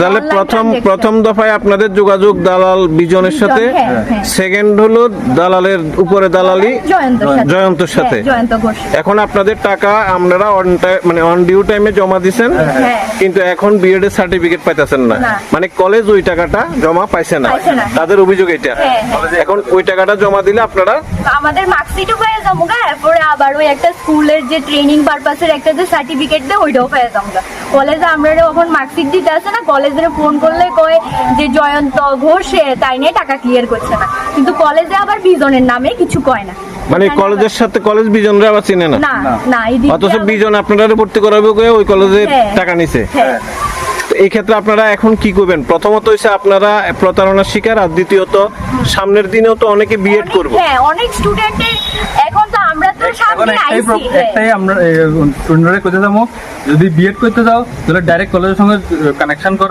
তাহলে প্রথম প্রথম দফায় আপনাদের যোগাযোগ দালাল বিজনের সাথে। হ্যাঁ, হ্যাঁ। সেকেন্ড হলো দালালের উপরে দালালি জয়ন্তর সাথে। জয়ন্তর সাথে। হ্যাঁ, এখন আপনাদের টাকা আপনারা অন মানে অন ডিউ টাইমে জমা দিছেন হ্যাঁ। কিন্তু এখন বিএড এর সার্টিফিকেট পাইতেছেন না। মানে কলেজ ওই টাকাটা জমা পাইছে না। তাদের অভিযোগ এটা। হ্যাঁ, হ্যাঁ। এখন ওই টাকাটা জমা দিলে আপনারা আমাদের মার্কশিটও পেয়ে যাব গা। এরপরে আবার ওই একটা স্কুলের যে ট্রেনিং পারপাসের একটা যে সার্টিফিকেট দেয় ওইটাও পেয়ে যাব কলেজে আমরা যখন মার্কশিট দিতে আসে না কলেজে ফোন করলে কয় যে জয়ন্ত ঘোষে তাই নিয়ে টাকা ক্লিয়ার করছে না। কিন্তু কলেজে আবার বিজনের নামে কিছু কয় না। মানে কলেজের সাথে কলেজ বিজনরা আবার চিনে না? না অথচ বিজন আপনারা ভর্তি করাবে কয়ে ওই কলেজে হ্যাঁ। টাকা নিছে। হ্যাঁ। এই ক্ষেত্রে আপনারা এখন কি করবেন? প্রথমত হচ্ছে আপনারা প্রতারণার শিকার আর দ্বিতীয়ত সামনের দিনেও তো অনেকে বিএড করবে। হ্যাঁ অনেক স্টুডেন্টের এখন তো আমরা তো সামনে আইছি হ্যাঁ। একটাই আমরা স্টুডেন্টরা করতে যাব। যদি বিএড করতে যাও তাহলে ডাইরেক্ট কলেজের সঙ্গে কানেকশন করো।